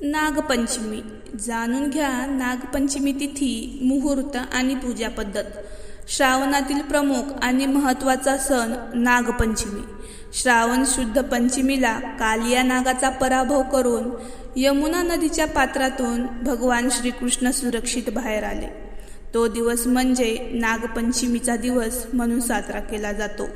नागपंचमी. जाणून घ्या नागपंचमी तिथी मुहूर्त आणि पूजा पद्धत. श्रावणातील प्रमुख आणि महत्त्वाचा सण नागपंचमी. श्रावण शुद्ध पंचमीला कालिया नागाचा पराभव करून यमुना नदीच्या पात्रातून भगवान श्रीकृष्ण सुरक्षित बाहेर आले. तो दिवस म्हणजे नागपंचमीचा दिवस म्हणून साजरा केला जातो.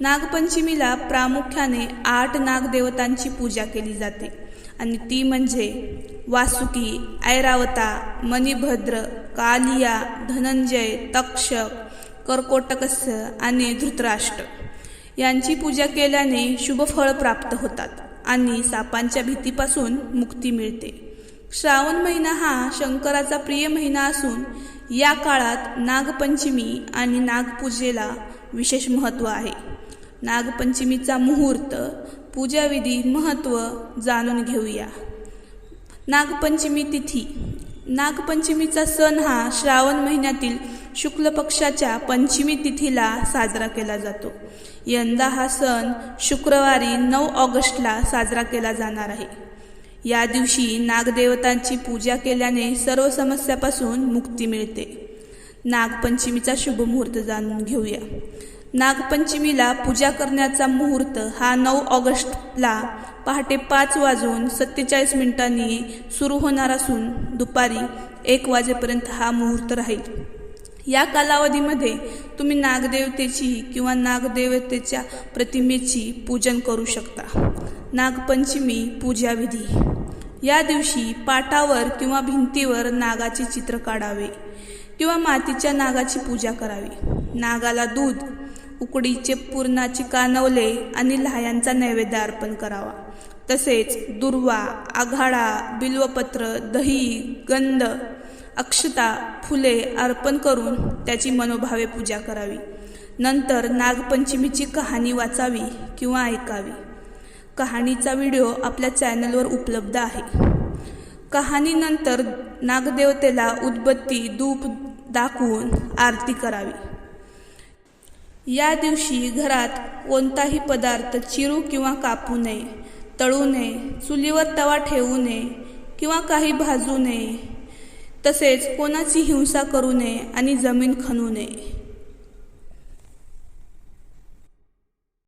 नागपंचमीला प्रामुख्याने आठ नागदेवतांची पूजा केली जाते. आणि ती म्हणजे वासुकी ऐरावता मणिभद्र कालिया धनंजय तक्षक कर्कोटकस्य आणि धृतराष्ट्र. यांची पूजा केल्याने शुभ फळ प्राप्त होतात आणि सापांच्या भीतीपासून मुक्ती मिळते. श्रावण महिना हा शंकराचा प्रिय महिना असून या काळात नागपंचमी आणि नागपूजेला विशेष महत्त्व आहे. नागपंचमीचा मुहूर्त पूजाविधी महत्त्व जाणून घेऊया. नागपंचमी तिथी. नागपंचमीचा सण हा श्रावण महिन्यातील शुक्ल पक्षाच्या पंचमी तिथीला साजरा केला जातो. यंदा हा सण शुक्रवारी नऊ ऑगस्टला साजरा केला जाणार आहे. या दिवशी नागदेवतांची पूजा केल्याने सर्व समस्यापासून मुक्ती मिळते. नागपंचमीचा शुभ मुहूर्त जाणून घेऊया. नागपंचमीला पूजा करण्याचा मुहूर्त हा नऊ ऑगस्टला पहाटे पाच वाजून सत्तेचाळीस मिनिटांनी सुरू होणार असून दुपारी एक वाजेपर्यंत हा मुहूर्त राहील. या कालावधीमध्ये तुम्ही नागदेवतेची किंवा नागदेवतेच्या प्रतिमेची पूजन करू शकता. नागपंचमी पूजाविधी. या दिवशी पाटावर किंवा भिंतीवर नागाचे चित्र काढावे किंवा मातीच्या नागाची पूजा करावी. नागाला दूध उकडीचे पुरणाची कानवले आणि लहायांचा नैवेद्य अर्पण करावा. तसेच दुर्वा आघाडा बिल्वपत्र दही गंध अक्षता फुले अर्पण करून त्याची मनोभावे पूजा करावी. नंतर नागपंचमीची कहाणी वाचावी किंवा ऐकावी. कहाणीचा व्हिडिओ आपल्या चॅनलवर उपलब्ध आहे. कहाणीनंतर नागदेवतेला उदबत्ती धूप दाखवून आरती करावी. या दिवशी घरात कोणताही पदार्थ चिरू किंवा कापू नये तळू नये चुलीवर तवा ठेवू नये किंवा काही भाजू नये. तसेच कोणाची हिंसा करू नये आणि जमीन खणू नये.